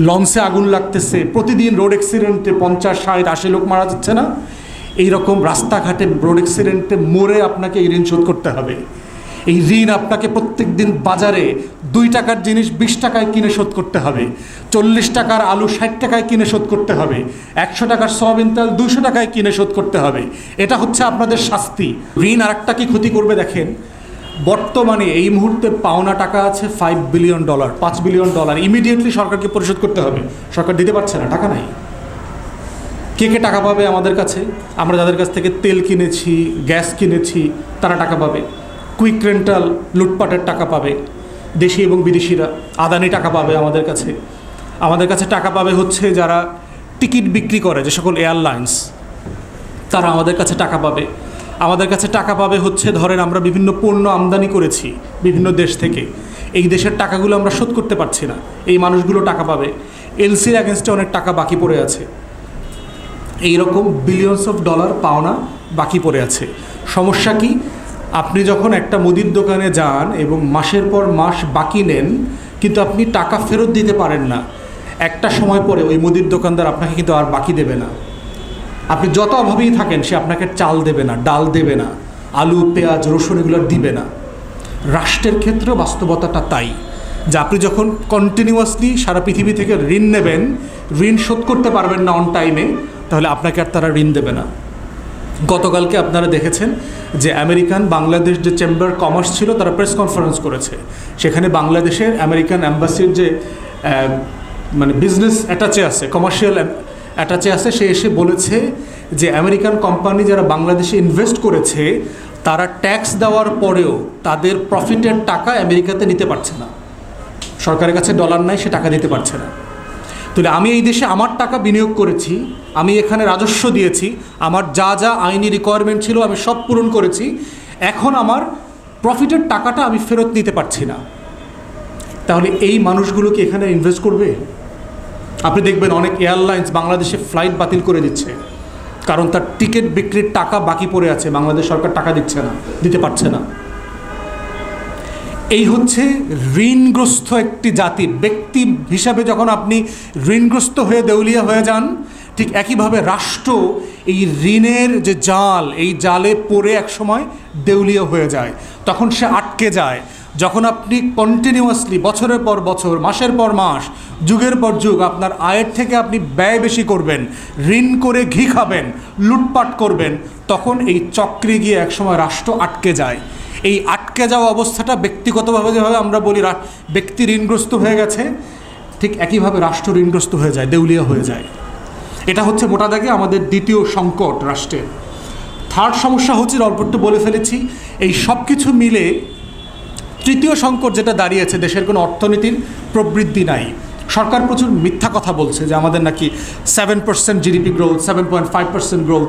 লঞ্চে আগুন লাগতেছে, প্রতিদিন রোড অ্যাক্সিডেন্টে পঞ্চাশ, ষাট, আশি লোক মারা যাচ্ছে না? এই রকম রাস্তাঘাটে রোড অ্যাক্সিডেন্টে মরে আপনাকে এই ঋণ শোধ করতে হবে। এই ঋণ আপনাকে প্রত্যেক দিন বাজারে দুই টাকার জিনিস বিশ টাকায় কিনে শোধ করতে হবে। চল্লিশ টাকার আলু ষাট টাকায় কিনে শোধ করতে হবে। একশো টাকার সয়াবিন তেল দুশো টাকায় কিনে শোধ করতে হবে। এটা হচ্ছে আপনাদের শাস্তি। ঋণ আরেকটা কি ক্ষতি করবে দেখেন? বর্তমানে এই মুহূর্তে পাওনা টাকা আছে ফাইভ বিলিয়ন ডলার পাঁচ বিলিয়ন ডলার ইমিডিয়েটলি সরকারকে পরিশোধ করতে হবে। সরকার দিতে পারছে না, টাকা নাই। কে কে টাকা পাবে আমাদের কাছে? আমরা যাদের কাছ থেকে তেল কিনেছি, গ্যাস কিনেছি, তারা টাকা পাবে। কুইক রেন্টাল লুটপাটের টাকা পাবে। দেশি এবং বিদেশিরা আদানি টাকা পাবে আমাদের কাছে। আমাদের কাছে টাকা পাবে হচ্ছে যারা টিকিট বিক্রি করে, যে সকল এয়ারলাইন্স, তারা আমাদের কাছে টাকা পাবে। আমাদের কাছে টাকা পাবে হচ্ছে, ধরেন আমরা বিভিন্ন পণ্য আমদানি করেছি বিভিন্ন দেশ থেকে। এই দেশের টাকাগুলো আমরা শোধ করতে পারছি না। এই মানুষগুলো টাকা পাবে। এলসির অ্যাগেনস্টে অনেক টাকা বাকি পড়ে আছে। এই রকম বিলিয়নস অফ ডলার পাওনা বাকি পড়ে আছে। সমস্যা কি? আপনি যখন একটা মুদির দোকানে যান এবং মাসের পর মাস বাকি নেন, কিন্তু আপনি টাকা ফেরত দিতে পারেন না। একটা সময় পরে ওই মুদির দোকানদার আপনাকে কিন্তু আর বাকি দেবে না। আপনি যত অভাবেই থাকেন, সে আপনাকে চাল দেবে না, ডাল দেবে না, আলু, পেঁয়াজ, রসুন এগুলো দিবে না। রাষ্ট্রের ক্ষেত্রে বাস্তবতাটা তাই, যে আপনি যখন কন্টিনিউয়াসলি সারা পৃথিবী থেকে ঋণ নেবেন, ঋণ শোধ করতে পারবেন না অন টাইমে তাহলে আপনাকে আর তারা ঋণ দেবে না। গতকালকে আপনারা দেখেছেন যে আমেরিকান বাংলাদেশ যে চেম্বার কমার্স ছিল, তারা প্রেস কনফারেন্স করেছে। সেখানে বাংলাদেশের আমেরিকান অ্যাম্বাসির যে মানে বিজনেস অ্যাটাচে আছে কমার্শিয়াল অ্যাটাচে আছে, সে এসে বলেছে যে আমেরিকান কোম্পানি যারা বাংলাদেশে ইনভেস্ট করেছে, তারা ট্যাক্স দেওয়ার পরেও তাদের প্রফিটের টাকা আমেরিকাতে নিতে পারছে না। সরকারের কাছে ডলার নাই, সে টাকা দিতে পারছে না। তাহলে আমি এই দেশে আমার টাকা বিনিয়োগ করেছি, আমি এখানে রাজস্ব দিয়েছি, আমার যা যা আইনি রিকোয়ারমেন্ট ছিল আমি সব পূরণ করেছি, এখন আমার প্রফিটের টাকাটা আমি ফেরত নিতে পারছি না। তাহলে এই মানুষগুলো কি এখানে ইনভেস্ট করবে? আপনি দেখবেন অনেক এয়ারলাইন্স বাংলাদেশে ফ্লাইট বাতিল করে দিচ্ছে। কারণ তার টিকিট বিক্রির টাকা বাকি পড়ে আছে, বাংলাদেশ সরকার টাকা দিচ্ছে না, দিতে পারছে না। এই হচ্ছে ঋণগ্রস্ত একটি জাতি। ব্যক্তি হিসাবে যখন আপনি ঋণগ্রস্ত হয়ে দেউলিয়া হয়ে যান, ঠিক একইভাবে রাষ্ট্র এই ঋণের যে জাল, এই জালে পড়ে একসময় দেউলিয়া হয়ে যায়। তখন সে আটকে যায়। যখন আপনি কন্টিনিউয়াসলি বছরের পর বছর, মাসের পর মাস, যুগের পর যুগ আপনার আয়ের থেকে আপনি ব্যয় বেশি করবেন, ঋণ করে ঘি খাবেন, লুটপাট করবেন, তখন এই চক্রে গিয়ে একসময় রাষ্ট্র আটকে যায়। এই আটকে যাওয়া অবস্থাটা ব্যক্তিগতভাবে যেভাবে আমরা বলি ব্যক্তি ঋণগ্রস্ত হয়ে গেছে, ঠিক একইভাবে রাষ্ট্র ঋণগ্রস্ত হয়ে যায়, দেউলিয়া হয়ে যায়। এটা হচ্ছে মোটা দাগে আমাদের দ্বিতীয় সংকট রাষ্ট্রের। থার্ড সমস্যা হচ্ছে অল্প একটু বলে ফেলেছি, এই সব কিছু মিলে তৃতীয় সংকট যেটা দাঁড়িয়েছে, দেশের কোনো অর্থনীতির প্রবৃদ্ধি নাই। সরকার প্রচুর মিথ্যা কথা বলছে যে আমাদের নাকি seven percent GDP growth seven point five percent growth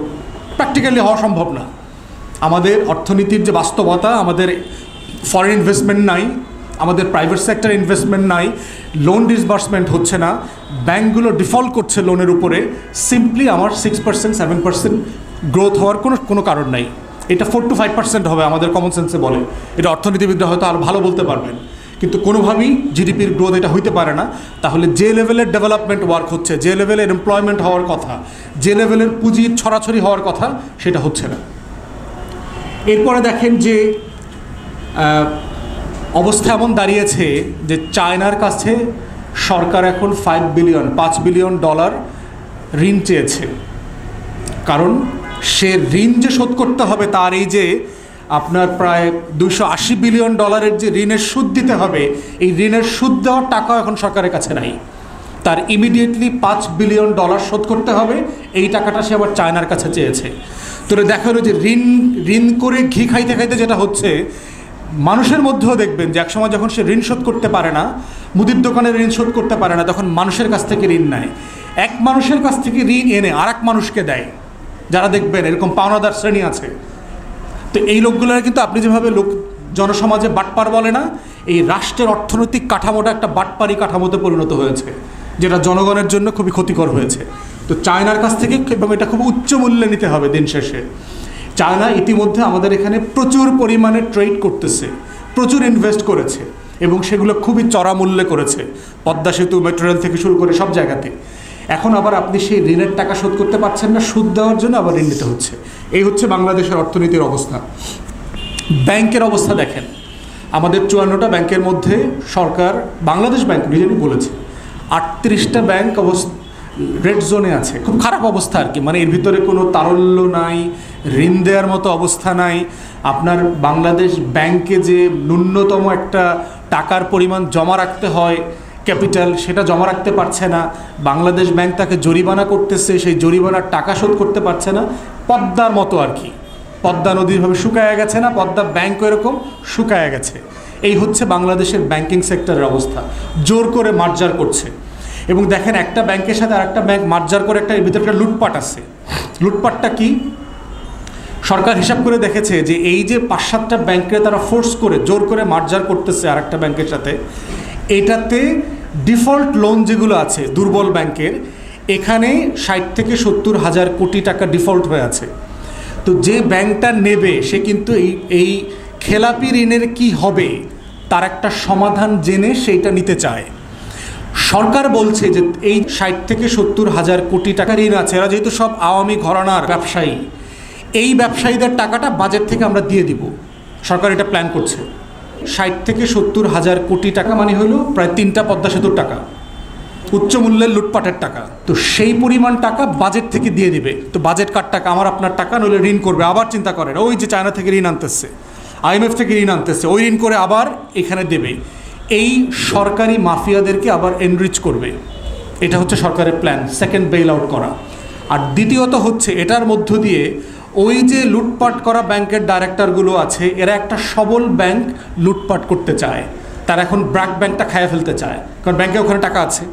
practically হওয়া সম্ভব না। আমাদের অর্থনীতির যে বাস্তবতা, আমাদের ফরেন ইনভেস্টমেন্ট নাই, আমাদের প্রাইভেট সেক্টর ইনভেস্টমেন্ট নাই লোন ডিসবার্সমেন্ট হচ্ছে না। ব্যাঙ্কগুলো ডিফল্ট করছে লোনের উপরে। সিম্পলি আমার six percent seven percent growth হওয়ার কোনো কোনো কারণ নাই। এটা ফোর টু ফাইভ পার্সেন্ট হবে, আমাদের কমন সেন্সে বলে। এটা অর্থনীতিবিদরা হয়তো আরও ভালো বলতে পারবেন। কিন্তু কোনোভাবেই জিডিপির গ্রোথ এটা হইতে পারে না। তাহলে যে লেভেলের ডেভেলপমেন্ট ওয়ার্ক হচ্ছে, যে লেভেলের এমপ্লয়মেন্ট হওয়ার কথা, যে লেভেলের পুঁজির ছড়াছড়ি হওয়ার কথা, সেটা হচ্ছে না। এরপরে দেখেন যে অবস্থা এমন দাঁড়িয়েছে যে চায়নার কাছে সরকার এখন ফাইভ বিলিয়ন পাঁচ বিলিয়ন ডলার ঋণ চেয়েছে। কারণ সে ঋণ যে শোধ করতে হবে তার এই যে আপনার প্রায় দুশো আশি বিলিয়ন ডলারের যে ঋণের সুদ দিতে হবে, এই ঋণের সুদ দেওয়ার টাকা এখন সরকারের কাছে নাই। তার ইমিডিয়েটলি পাঁচ বিলিয়ন ডলার শোধ করতে হবে, এই টাকাটা সে আবার চায়নার কাছে চেয়েছে। তো দেখা হলো যে ঋণ ঋণ করে ঘি খাইতে খাইতে যেটা হচ্ছে, মানুষের মধ্যেও দেখবেন যে একসময় যখন সে ঋণ শোধ করতে পারে না, মুদির দোকানে ঋণ শোধ করতে পারে না, তখন মানুষের কাছ থেকে ঋণ নেয়। এক মানুষের কাছ থেকে ঋণ এনে আর মানুষকে দেয়। যারা দেখবেন, এরকম পাওনাদার শ্রেণি আছে। তো এই লোকগুলোর কিন্তু আপনি যেভাবে লোক, জনসমাজে বাটপার বলে না, এই রাষ্ট্রের অর্থনৈতিক কাঠামোটা একটা বাটপারি কাঠামোতে পরিণত হয়েছে, যেটা জনগণের জন্য খুবই ক্ষতিকর হয়েছে। তো চায়নার কাছ থেকে এবং এটা খুব উচ্চ মূল্যে নিতে হবে দিন শেষে। চায়না ইতিমধ্যে আমাদের এখানে প্রচুর পরিমাণে ট্রেড করতেছে, প্রচুর ইনভেস্ট করেছে, এবং সেগুলো খুবই চড়া মূল্যে করেছে। পদ্মা সেতু, মেট্রো রেল থেকে শুরু করে সব জায়গাতে। এখন আবার আপনি সেই ঋণের টাকা শোধ করতে পারছেন না সুদ দেওয়ার জন্য আবার ঋণ নিতে হচ্ছে। এই হচ্ছে বাংলাদেশের অর্থনীতির অবস্থা। ব্যাংকের অবস্থা দেখেন। আমাদের চুয়ান্নটা ব্যাংকের মধ্যে সরকার, বাংলাদেশ ব্যাংক নিজেরই বলেছে, আটত্রিশটা ব্যাংক অবস্থা, রেড জোনে আছে। খুব খারাপ অবস্থা আর কি। মানে এর ভিতরে কোনো তারল্য নাই, ঋণ দেওয়ার মতো অবস্থা নাই। আপনার বাংলাদেশ ব্যাংকে যে ন্যূনতম একটা টাকার পরিমাণ জমা রাখতে হয় ক্যাপিটাল, সেটা জমা রাখতে পারছে না। বাংলাদেশ ব্যাংক তাকে জরিমানা করতেছে, সেই জরিমানার টাকা শোধ করতে পারছে না। পদ্মার মতো আর কি। পদ্মা নদীভাবে শুকায় গেছে না, পদ্মা ব্যাংক এরকম শুকায় গেছে। এই হচ্ছে বাংলাদেশের ব্যাংকিং সেক্টরের অবস্থা। জোর করে মার্জার করছে। এবং দেখেন একটা ব্যাংকের সাথে আরেকটা ব্যাংক মার্জার করে একটা ভিতরে একটা লুটপাট আছে। লুটপাটটা কি? সরকার হিসাব করে দেখেছে যে এই যে পাঁচ সাতটা ব্যাংকে তারা ফোর্স করে জোর করে মার্জার করতেছে আরেকটা ব্যাংকের সাথে, এটাতে ডিফল্ট লোন যেগুলো আছে দুর্বল ব্যাংকের এখানে ষাট থেকে সত্তর হাজার কোটি টাকা ডিফল্ট হয়ে আছে। তো যে ব্যাংকটা নেবে, সে কিন্তু এই এই খেলাপি ঋণের কি হবে, তার একটা সমাধান জেনে সেইটা নিতে চায়। সরকার বলছে যে এই ষাট থেকে সত্তর হাজার কোটি টাকা ঋণ আছে, এরা যেহেতু সব আওয়ামী ঘরানার ব্যবসায়ী, এই ব্যবসায়ীদের টাকাটা বাজেট থেকে আমরা দিয়ে দিব। সরকার এটা প্ল্যান করছে। ষাট থেকে সত্তর হাজার কোটি টাকা মানে হলো প্রায় তিনটা পদ্মা সেতুর টাকা। উচ্চ মূল্যের লুটপাটের টাকা। তো সেই পরিমাণ টাকা বাজেট থেকে দিয়ে দিবে। তো বাজেট কার টাকা, আমার আপনার টাকা, নইলে ঋণ করবে। আবার চিন্তা করেন, ওই যে চায়না থেকে ঋণ আনতেছে আইএমএফ থেকে ঋণ আনতেছে, ওই ঋণ করে আবার এখানে দেবে। এই সরকারি মাফিয়াদেরকে আবার এনরিচ করবে। এটা হচ্ছে সরকারের প্ল্যান সেকেন্ড বেইল আউট করা। আর দ্বিতীয়ত হচ্ছে, এটার মধ্য দিয়ে ওই যে লুটপাট করা ব্যাংকের ডাইরেক্টরগুলো আছে, এরা একটা সবল ব্যাংক লুটপাট করতে চায়। তারা এখন ব্র্যাক ব্যাংকটা খাইয়ে ফেলতে চায়, কারণ ব্যাংকে ওখানে টাকা আছে।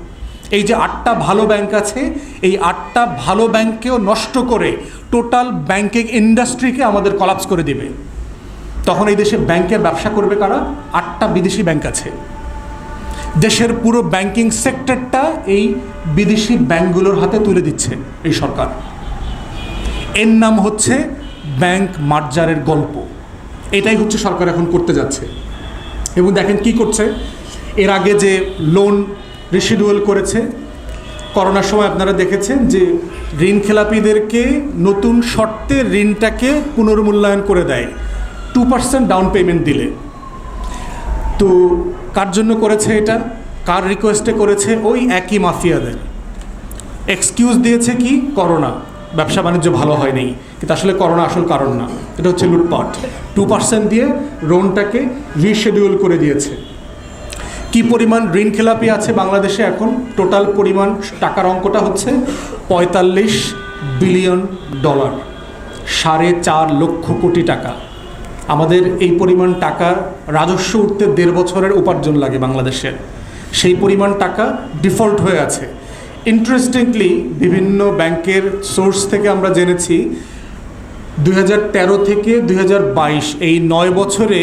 এই যে আটটা ভালো ব্যাংক আছে, এই আটটা ভালো ব্যাংককেও নষ্ট করে টোটাল ব্যাংকিং ইন্ডাস্ট্রিকে আমাদের কলাপস করে দিবে। তখন এই দেশে ব্যাংকের ব্যবসা করবে কারা? আটটা বিদেশি ব্যাংক আছে। দেশের পুরো ব্যাংকিং সেক্টরটা এই বিদেশি ব্যাংকগুলোর হাতে তুলে দিচ্ছে এই সরকার। এর নাম হচ্ছে ব্যাংক মার্জারের গল্প। এটাই হচ্ছে সরকার এখন করতে যাচ্ছে। এবং দেখেন কি করছে? এর আগে যে লোন রিশিডুয়াল করেছে, করোনার সময় আপনারা দেখেছেন যে ঋণ খেলাপিদেরকে নতুন শর্তে ঋণটাকে পুনর্মূল্যায়ন করে দেয়। টু পার্সেন্ট ডাউন পেমেন্ট দিলে। তো কার জন্য করেছে এটা? কার রিকোয়েস্টে করেছে? ওই একই মাফিয়াদের। এক্সকিউজ দিয়েছে কি? করোনা। ব্যবসা বাণিজ্য ভালো হয়নি। কিন্তু আসলে করোনা আসল কারণ না। এটা হচ্ছে লুটপাট। টু পার্সেন্ট দিয়ে লোনটাকে রিশেডিউল করে দিয়েছে। কি পরিমাণ ঋণ খেলাপি আছে বাংলাদেশে এখন? টোটাল পরিমাণ টাকার অঙ্কটা হচ্ছে পঁয়তাল্লিশ বিলিয়ন ডলার সাড়ে চার লক্ষ কোটি টাকা। আমাদের এই পরিমাণ টাকা রাজস্ব উঠতে দেড় বছরের উপার্জন লাগে বাংলাদেশের সেই পরিমাণ টাকা ডিফল্ট হয়ে আছে। ইন্টারেস্টিংলি বিভিন্ন ব্যাংকের সোর্স থেকে আমরা জেনেছি, দুই হাজার তেরো থেকে দু হাজার বাইশ, এই নয় বছরে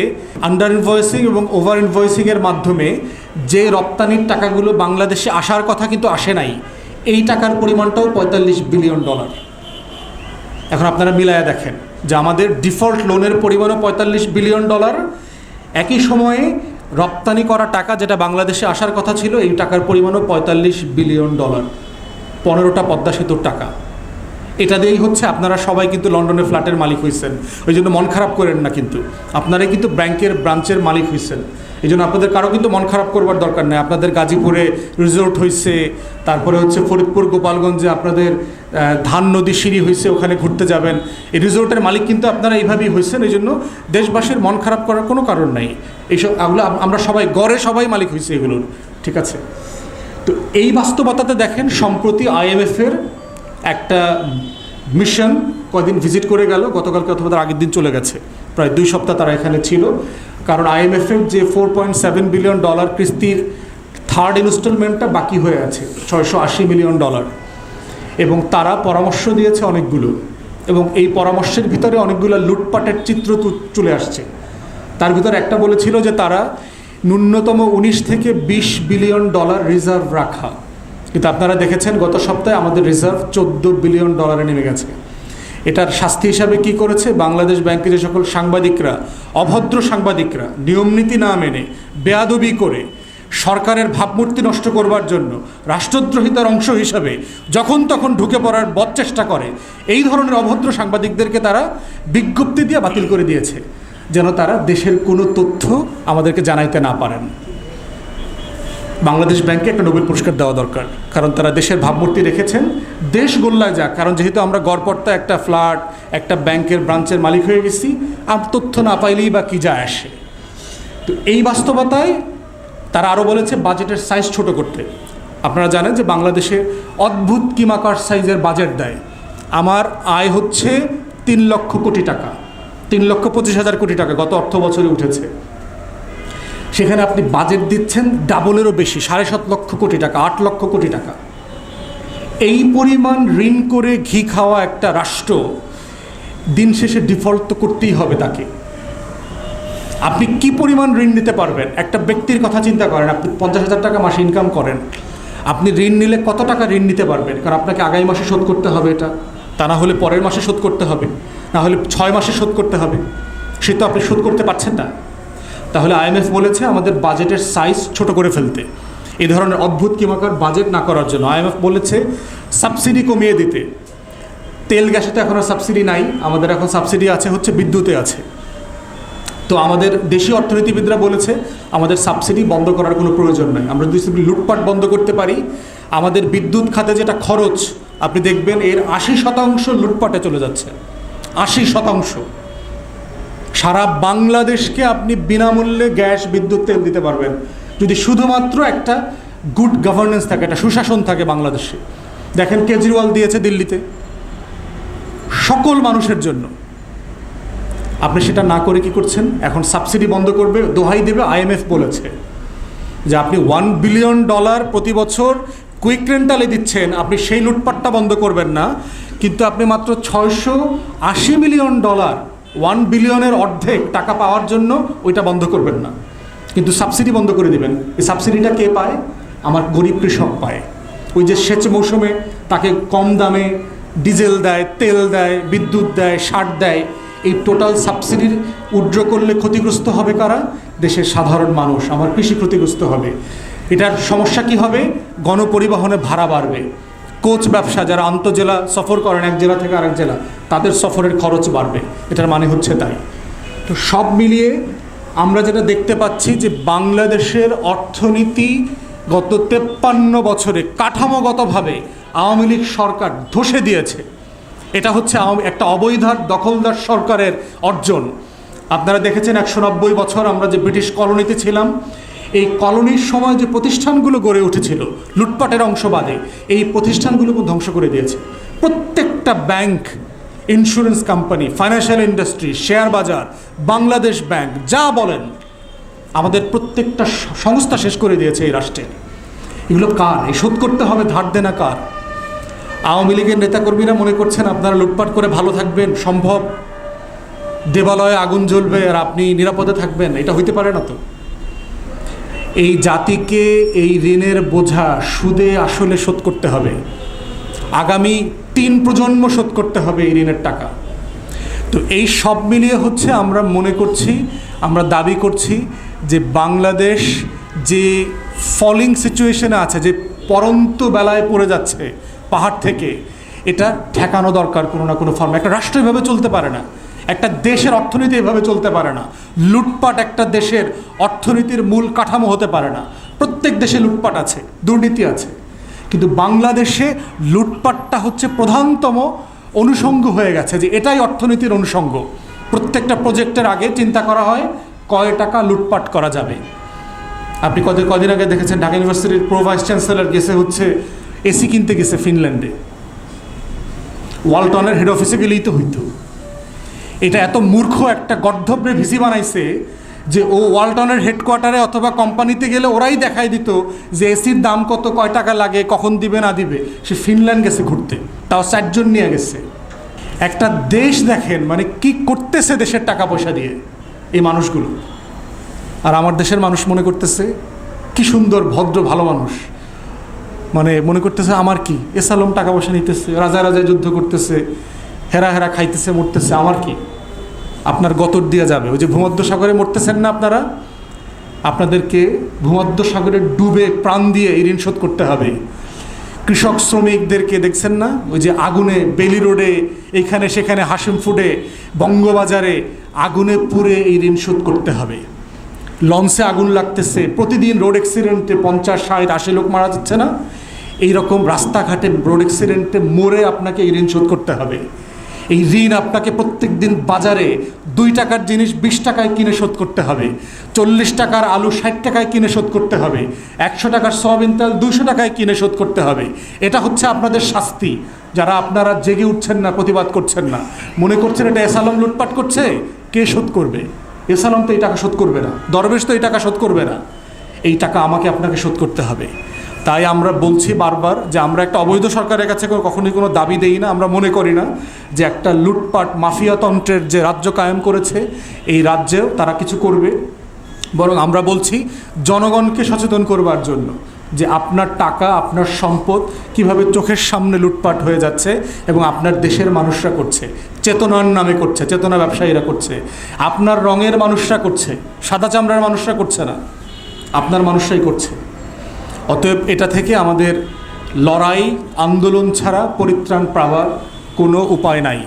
আন্ডার ইনভয়েসিং এবং ওভার ইনভয়েসিংয়ের মাধ্যমে যে রপ্তানির টাকাগুলো বাংলাদেশে আসার কথা কিন্তু আসে নাই, এই টাকার পরিমাণটাও পঁয়তাল্লিশ বিলিয়ন ডলার এখন আপনারা মিলায়া দেখেন যে আমাদের ডিফল্ট লোনের পরিমাণও পঁয়তাল্লিশ বিলিয়ন ডলার একই সময়ে রপ্তানি করা টাকা যেটা বাংলাদেশে আসার কথা ছিল, এই টাকার পরিমাণও পঁয়তাল্লিশ বিলিয়ন ডলার। পনেরোটা পদ্মা সেতুর টাকা। এটা দিয়েই হচ্ছে আপনারা সবাই কিন্তু লন্ডনের ফ্ল্যাটের মালিক হয়েছেন ওই জন্য মন খারাপ করেন না কিন্তু। আপনারাই কিন্তু ব্যাংকের ব্রাঞ্চের মালিক হয়েছেন এই জন্য আপনাদের কারও কিন্তু মন খারাপ করবার দরকার নেই। আপনাদের গাজীপুরে রিসোর্ট হয়েছে তারপরে হচ্ছে ফরিদপুর, গোপালগঞ্জে আপনাদের ধান নদী সিঁড়ি হয়েছে ওখানে ঘুরতে যাবেন। এই রিসোর্টের মালিক কিন্তু আপনারা এইভাবেই হয়েছেন এই জন্য দেশবাসীর মন খারাপ করার কোনো কারণ নাই। এইসব এগুলো আমরা সবাই, গড়ে সবাই মালিক হয়েছে এগুলোর। ঠিক আছে? তো এই বাস্তবতাতে দেখেন, সম্প্রতি আইএমএফের একটা মিশন কদিন ভিজিট করে গেল, গতকালকে অথবা তার আগের দিন চলে গেছে। প্রায় দুই সপ্তাহ তারা এখানে ছিল। কারণ আইএমএফের যে four point seven billion dollar কিস্তির থার্ড ইনস্টলমেন্টটা বাকি হয়ে আছে, ছয়শো আশি মিলিয়ন ডলার এবং তারা পরামর্শ দিয়েছে অনেকগুলো। এবং এই পরামর্শের ভিতরে অনেকগুলো লুটপাটের চিত্র চলে আসছে। তার ভিতরে একটা বলেছিল যে তারা ন্যূনতম উনিশ থেকে বিশ বিলিয়ন ডলার রিজার্ভ রাখা। কিন্তু আপনারা দেখেছেন, গত সপ্তাহে আমাদের রিজার্ভ চোদ্দ বিলিয়ন ডলারে নেমে গেছে। এটার শাস্তি হিসাবে কি করেছে? বাংলাদেশ ব্যাংকে যে সকল সাংবাদিকরা, অভদ্র সাংবাদিকরা নিয়মনীতি না মেনে, বেয়াদবি করে সরকারের ভাবমূর্তি নষ্ট করবার জন্য রাষ্ট্রদ্রোহিতার অংশ হিসাবে যখন তখন ঢুকে পড়ার বদচেষ্টা করে, এই ধরনের অভদ্র সাংবাদিকদেরকে তারা বিজ্ঞপ্তি দিয়ে বাতিল করে দিয়েছে, যেন তারা দেশের কোনো তথ্য আমাদেরকে জানাইতে না পারেন। বাংলাদেশ ব্যাংকে একটা নোবেল পুরস্কার দেওয়া দরকার। কারণ তারা দেশের ভাবমূর্তি রেখেছেন। দেশ গোল্লায় যাক। কারণ যেহেতু আমরা গড়পড়তা একটা ফ্ল্যাট, একটা ব্যাংকের ব্রাঞ্চের মালিক হয়ে গেছি, আর তথ্য না পাইলেই বা কী যায় আসে? তো এই বাস্তবতায় তারা আরও বলেছে, বাজেটের সাইজ ছোট করতে। আপনারা জানেন যে বাংলাদেশে অদ্ভুত কিমাকার সাইজের বাজেট দেয়। আমার আয় হচ্ছে তিন লক্ষ কোটি টাকা। তিন লক্ষ পঁচিশ হাজার কোটি টাকা গত অর্থ বছরে উঠেছে। সেখানে আপনি বাজেট দিচ্ছেন ডাবলেরও বেশি, সাড়ে সাত লক্ষ কোটি টাকা, আট লক্ষ কোটি টাকা। এই পরিমাণ ঋণ করে ঘি খাওয়া একটা রাষ্ট্র, দিন শেষে ডিফল্ট তো করতেই হবে তাকে। আপনি কি পরিমাণ ঋণ নিতে পারবেন? একটা ব্যক্তির কথা চিন্তা করেন, আপনি পঞ্চাশ হাজার টাকা মাসে ইনকাম করেন। আপনি ঋণ নিলে কত টাকা ঋণ নিতে পারবেন? কারণ আপনাকে আগামী মাসে শোধ করতে হবে এটা। তা না হলে পরের মাসে শোধ করতে হবে। না হলে ছয় মাসে শোধ করতে হবে। সে তো আপনি শোধ করতে পারছেন না। তাহলে আইএমএফ বলেছে আমাদের বাজেটের সাইজ ছোট করে ফেলতে। এই ধরনের অদ্ভুত কিমাকার বাজেট না করার জন্য। আইএমএফ বলেছে সাবসিডি কমিয়ে দিতে। তেল গ্যাসে তো এখন আর সাবসিডি নাই, আমাদের এখন সাবসিডি আছে, হচ্ছে বিদ্যুতে আছে। তো আমাদের দেশীয় অর্থনীতিবিদরা বলেছে, আমাদের সাবসিডি বন্ধ করার কোনো প্রয়োজন নাই। আমরা যদি লুটপাট বন্ধ করতে পারি, আমাদের বিদ্যুৎ খাতে যেটা খরচ, আপনি দেখবেন এর আশি শতাংশ লুটপাটে চলে যাচ্ছে। আশি শতাংশ। সারা বাংলাদেশকে আপনি বিনামূল্যে গ্যাস, বিদ্যুৎ, তেল দিতে পারবেন। যদি শুধুমাত্র একটা গুড গভর্নেন্স থাকে, একটা সুশাসন থাকে বাংলাদেশে। দেখেন কেজরিওয়াল দিয়েছে দিল্লিতে। সকল মানুষের জন্য। আপনি সেটা না করে কি করছেন? এখন সাবসিডি বন্ধ করবে, দোহাই দেবে আইএমএফ বলেছে যে আপনি ওয়ান বিলিয়ন ডলার প্রতি বছর কুইক রেন্টালে দিচ্ছেন। আপনি সেই লুটপাটটা বন্ধ করবেন না। কিন্তু আপনি মাত্র ছয়শো আশি মিলিয়ন ডলার ওয়ান বিলিয়নের অর্ধেক টাকা পাওয়ার জন্য ওইটা বন্ধ করবেন না। কিন্তু সাবসিডি বন্ধ করে দিবেন। এই সাবসিডিটা কে পায়? আমার গরিব কৃষক পায়। ওই যে সেচ মৌসুমে তাকে কম দামে ডিজেল দেয়, তেল দেয়, বিদ্যুৎ দেয়, সার দেয়। এই টোটাল সাবসিডির উড্র করলে ক্ষতিগ্রস্ত হবে কারা? দেশের সাধারণ মানুষ। আমার কৃষি ক্ষতিগ্রস্ত হবে। এটার সমস্যা কি হবে? গণপরিবহনে ভাড়া বাড়বে। কোচ ব্যবসা, যারা আন্তজেলা সফর করেন, এক জেলা থেকে আরেক জেলা, তাদের সফরের খরচ বাড়বে। এটার মানে হচ্ছে তাই। তো সব মিলিয়ে আমরা যেটা দেখতে পাচ্ছি যে বাংলাদেশের অর্থনীতি গত তেপ্পান্ন বছরে কাঠামোগতভাবে আওয়ামী লীগ সরকার ধসে দিয়েছে। এটা হচ্ছে একটা অবৈধার দখলদার সরকারের অর্জন। আপনারা দেখেছেন একশো নব্বই বছর আমরা যে ব্রিটিশ কলোনিতে ছিলাম কলোনির সময় যে প্রতিষ্ঠানগুলো গড়ে উঠেছিল, লুটপাটের অংশবাদে এই প্রতিষ্ঠানগুলোকে ধ্বংস করে দিয়েছে। প্রত্যেকটা bank insurance company financial industry share বাজার, বাংলাদেশ ব্যাংক, যা বলেন, আমাদের প্রত্যেকটা সংস্থা শেষ করে দিয়েছে এই রাষ্ট্রের এগুলো কার? এই শোধ করতে হবে, ধার দেনা কার? আওয়ামী লীগের নেতাকর্মীরা মনে করছেন, আপনারা লুটপাট করে ভালো থাকবেন, সম্ভব। দেবালয়ে আগুন জ্বলবে আর আপনি নিরাপদে থাকবেন, এটা হইতে পারে না তো। এই জাতিকে এই ঋণের বোঝা সুদে আসলে শোধ করতে হবে। আগামী তিন প্রজন্ম শোধ করতে হবে এই ঋণের টাকা। তো এই সব মিলিয়ে হচ্ছে আমরা মনে করছি, আমরা দাবি করছি যে বাংলাদেশ যে ফলিং সিচুয়েশনে আছে, যে পরন্ত বেলায় পড়ে যাচ্ছে পাহাড় থেকে, এটা ঠেকানো দরকার কোনো না কোনো ফর্মে একটা রাষ্ট্র এভাবে চলতে পারে না। একটা দেশের অর্থনীতি এভাবে চলতে পারে না। লুটপাট একটা দেশের অর্থনীতির মূল কাঠামো হতে পারে না। প্রত্যেক দেশে লুটপাট আছে, দুর্নীতি আছে। কিন্তু বাংলাদেশে লুটপাটটা হচ্ছে প্রধানতম অনুষঙ্গ হয়ে গেছে যে এটাই অর্থনীতির অনুষঙ্গ। প্রত্যেকটা প্রজেক্টের আগে চিন্তা করা হয়, কয় টাকা লুটপাট করা যাবে। আপনি কদিন কদিন আগে দেখেছেন ঢাকা ইউনিভার্সিটির প্রো ভাইস চ্যান্সেলর গেছে হচ্ছে, এসি কিনতে গেছে ফিনল্যান্ডে। ওয়ালটনের হেড অফিসে গেলেই তো হইতো। এটা এত মূর্খ একটা গর্ধব্যের ভিসি বানাইছে যে ও ওয়ালটনের হেডকোয়ার্টারে অথবা কোম্পানিতে গেলে ওরাই দেখাই দিত যে এসির দাম কত, কয় টাকা লাগে, কখন দিবে, না দিবে। সে ফিনল্যান্ড গেছে ঘুরতে। তাও চারজন নিয়ে গেছে। একটা দেশ দেখেন মানে কি করতেছে দেশের টাকা পয়সা দিয়ে এই মানুষগুলো। আর আমার দেশের মানুষ মনে করতেছে, কি সুন্দর, ভদ্র, ভালো মানুষ। মানে মনে করতেছে, আমার কি? এসালম টাকা পয়সা নিতেছে রাজা রাজা যুদ্ধ করতেছে। হেরা হেরা খাইতেছে, মরতেছে, আমার কি? আপনার গতর দিয়ে যাবে। ওই যে ভূমধ্য সাগরে মরতেছেন না আপনারা? আপনাদেরকে ভূমধ্য সাগরে ডুবে প্রাণ দিয়ে ঋণ শোধ করতে হবে। কৃষক শ্রমিকদেরকে দেখছেন না? ওই যে আগুনে বেলি রোডে এইখানে সেখানে হাসিম ফুডে, বঙ্গবাজারে আগুনে পুড়ে এই ঋণ শোধ করতে হবে। লঞ্চে আগুন লাগতেছে। প্রতিদিন রোড অ্যাক্সিডেন্টে পঞ্চাশ, ষাট, আশি লোক মারা যাচ্ছে না? এই রকম রাস্তাঘাটে রোড অ্যাক্সিডেন্টে মরে আপনাকে এই ঋণ শোধ করতে হবে। এই ঋণ আপনাকে প্রত্যেক দিন বাজারে দুই টাকার জিনিস বিশ টাকায় কিনে শোধ করতে হবে। চল্লিশ টাকার আলু ষাট টাকায় কিনে শোধ করতে হবে। একশো টাকার সয়াবিন তেল দুশো টাকায় কিনে শোধ করতে হবে। এটা হচ্ছে আপনাদের শাস্তি। যারা আপনারা জেগে উঠছেন না, প্রতিবাদ করছেন না। মনে করছেন এটা এসালম লুটপাট করছে? কে শোধ করবে? এসালম তো এই টাকা শোধ করবে না। দরবেশ তো এই টাকা শোধ করবে না। এই টাকা আমাকে আপনাকে শোধ করতে হবে। তাই আমরা বলছি বারবার যে আমরা একটা অবৈধ সরকারের কাছে কখনোই কোনো দাবি দেই না, আমরা মনে করি না যে একটা লুটপাট মাফিয়াতন্ত্রের যে রাজ্য কায়েম করেছে, এই রাজ্যেও তারা কিছু করবে। বরং আমরা বলছি জনগণকে সচেতন করবার জন্য যে আপনার টাকা, আপনার সম্পদ কীভাবে চোখের সামনে লুটপাট হয়ে যাচ্ছে এবং আপনার দেশের মানুষরা করছে। চেতনার নামে করছে, চেতনা ব্যবসায়ীরা করছে। আপনার রঙের মানুষরা করছে, সাদা চামড়ার মানুষরা করছে না। আপনার মানুষরাই করছে। অতএব এটা থেকে আমাদের লড়াই আন্দোলন ছাড়া পরিত্রাণ পাওয়ার কোনো উপায় নাই।